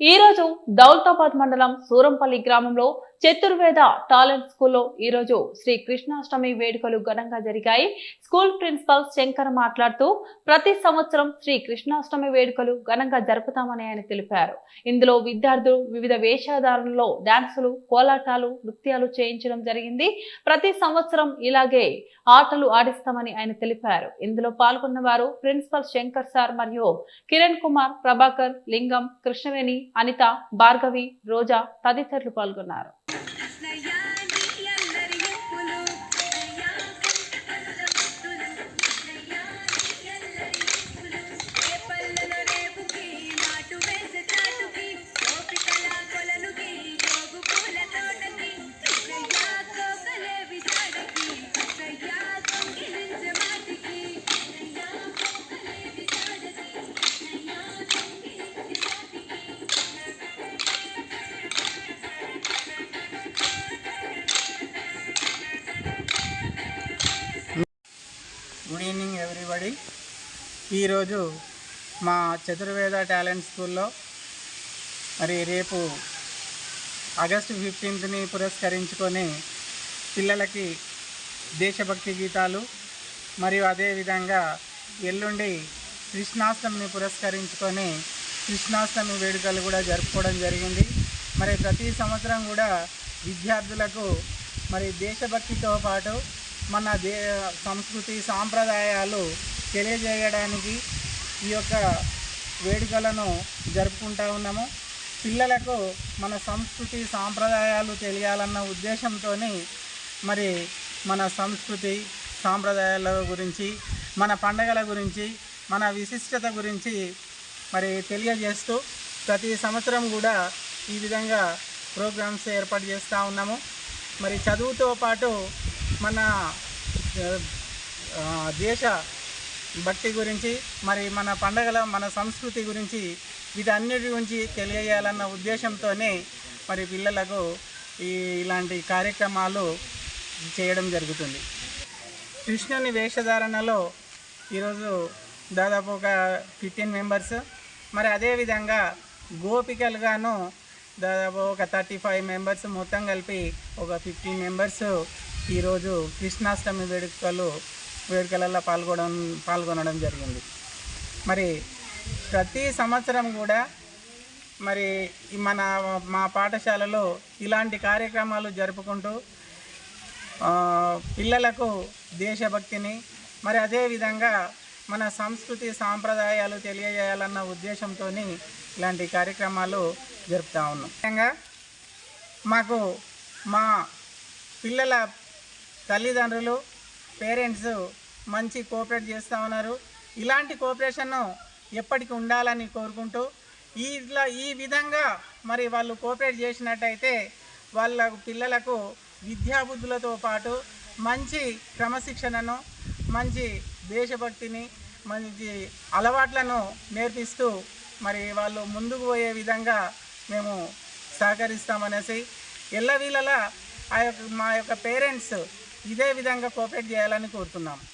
ఈ రోజు దౌలతాబాద్ మండలం సూరంపల్లి గ్రామంలో చతుర్వేద టాలెంట్ స్కూల్లో ఈ రోజు శ్రీ కృష్ణాష్టమి వేడుకలు ఘనంగా జరిగాయి. స్కూల్ ప్రిన్సిపల్ శంకర్ మాట్లాడుతూ ప్రతి సంవత్సరం శ్రీ కృష్ణాష్టమి వేడుకలు ఘనంగా జరుపుతామని ఆయన తెలిపారు. ఇందులో విద్యార్థులు వివిధ వేషధారణలో డాన్సులు కోలాటాలు నృత్యాలు చేయించడం జరిగింది. ప్రతి సంవత్సరం ఇలాగే ఆటలు ఆడిస్తామని ఆయన తెలిపారు. ఇందులో పాల్గొన్న వారు ప్రిన్సిపల్ శంకర్ సార్ మరియు కిరణ్ కుమార్ ప్రభాకర్ లింగం కృష్ణవేణి అనిత భార్గవి రోజా తదితరులు పాల్గొన్నారు. ఈరోజు మా చతుర్వేద టాలెంట్ స్కూల్లో మరి రేపు ఆగస్టు ఫిఫ్టీన్త్ని పురస్కరించుకొని పిల్లలకి దేశభక్తి గీతాలు మరియు అదేవిధంగా ఎల్లుండి కృష్ణాష్టమిని పురస్కరించుకొని కృష్ణాష్టమి వేడుకలు కూడా జరుపుకోవడం జరిగింది. మరి ప్రతి సంవత్సరం కూడా విద్యార్థులకు మరి దేశభక్తితో పాటు మన దే సంస్కృతి సాంప్రదాయాలు తెలియజేయడానికి ఈ యొక్క వేడుకలను జరుపుకుంటా ఉన్నాము. పిల్లలకు మన సంస్కృతి సాంప్రదాయాలు తెలియాలన్న ఉద్దేశంతో మరి మన సంస్కృతి సాంప్రదాయాల గురించి మన పండగల గురించి మన విశిష్టత గురించి మరి తెలియజేస్తూ ప్రతి సంవత్సరం కూడా ఈ విధంగా ప్రోగ్రామ్స్ ఏర్పాటు చేస్తూ ఉన్నాము. మరి చదువుతో పాటు మన దేశ భక్తి గురించి మరి మన పండగల మన సంస్కృతి గురించి వీటన్నిటి గురించి తెలియజేయాలన్న ఉద్దేశంతోనే మరి పిల్లలకు ఈ ఇలాంటి కార్యక్రమాలు చేయడం జరుగుతుంది. కృష్ణుని వేషధారణలో ఈరోజు దాదాపు ఒక ఫిఫ్టీన్ మెంబర్స్. మరి అదేవిధంగా గోపికలుగాను దాదాపు ఒక థర్టీ ఫైవ్ మెంబర్స్ మొత్తం కలిపి ఒక ఫిఫ్టీన్ మెంబర్స్ ఈరోజు కృష్ణాష్టమి వేడుకలు వేడుకలలో పాల్గొనడం పాల్గొనడం జరిగింది. మరి ప్రతి సంవత్సరం కూడా మరి మన మా పాఠశాలలో ఇలాంటి కార్యక్రమాలు జరుపుకుంటూ పిల్లలకు దేశభక్తిని మరి అదేవిధంగా మన సంస్కృతి సాంప్రదాయాలు తెలియజేయాలన్న ఉద్దేశంతో ఇలాంటి కార్యక్రమాలు జరుపుతూ ఉన్నాం. ముఖ్యంగా మాకు మా పిల్లల తల్లిదండ్రులు పేరెంట్స్ మంచి కోఆపరేట్ చేస్తూ ఉన్నారు. ఇలాంటి కోఆపరేషన్ను ఎప్పటికి ఉండాలని కోరుకుంటూ ఈ ఇట్లా ఈ విధంగా మరి వాళ్ళు కోఆపరేట్ చేసినట్టయితే వాళ్ళ పిల్లలకు విద్యాబుద్ధులతో పాటు మంచి క్రమశిక్షణను మంచి దేశభక్తిని మంచి అలవాట్లను నేర్పిస్తూ మరి వాళ్ళు ముందుకు పోయే విధంగా మేము సహకరిస్తామనేసి ఎల్లవీళ్ళలా ఆ యొక్క మా యొక్క పేరెంట్స్ ఇదే విధంగా కోఆపరేట్ చేయాలని కోరుతున్నాము